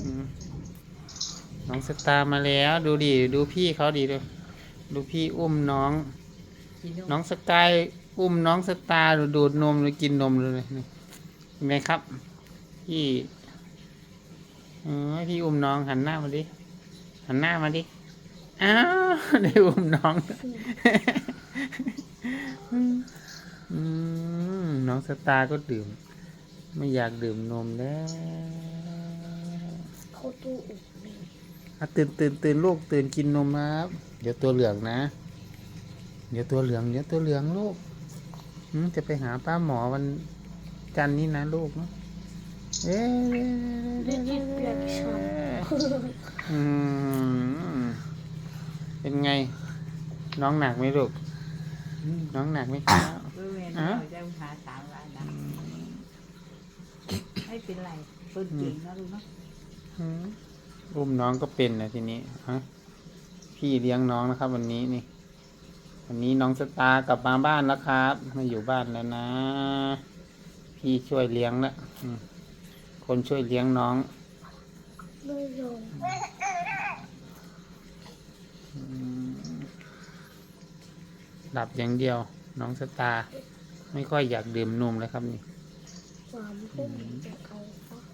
อืมน้องสตาร์มาแล้ว ดูดิดูพี่เขาดิดูดูพี่อุ้มน้องกินนมน้องสกายอุ้มน้องสตาร์ดูดูดนมหรือกินนมเลยนี่เห็นไหมครับ พี่เออพี่อุ้มน้องหันหน้ามาดิหันหน้ามาดิอ้าวได้อุ้มน้องอืมน้องสตาร์ก็ดื่ม ไม่อยากดื่มนมแล้วเขาตู้อุบมีอะตื่นตื่นตื่นลูกตื่นกินนมครับ เดี๋ยวตัวเหลืองนะ เดี๋ยวตัวเหลืองเดี๋ยวตัวเหลืองลูกอืมจะไปหาป้าหมอวันจันทร์นี้นะลูกเนาะเอ๊ะเด็กที่เปลี่ยนชอบอืมเป็นไง น้องหนักไหมลูก น้องหนักไหมครับเออแม่อะเราจะหาสามวันนะ เป็นไรคนเก่งนะลูกเนาะอืมอุ้มน้องก็เป็นนะทีนี้ฮะพี่เลี้ยงน้องนะครับ วันนี้นี่ วันนี้น้องสตาร์กลับมาบ้านแล้วครับมาอยู่บ้านแล้วนะ พี่ช่วยเลี้ยงแล้วคนช่วยเลี้ยงน้องหลับอย่างเดียว น้องสตาร์ไม่ค่อยอยากดื่มนมเลยครับนี่ 我们不能 thun.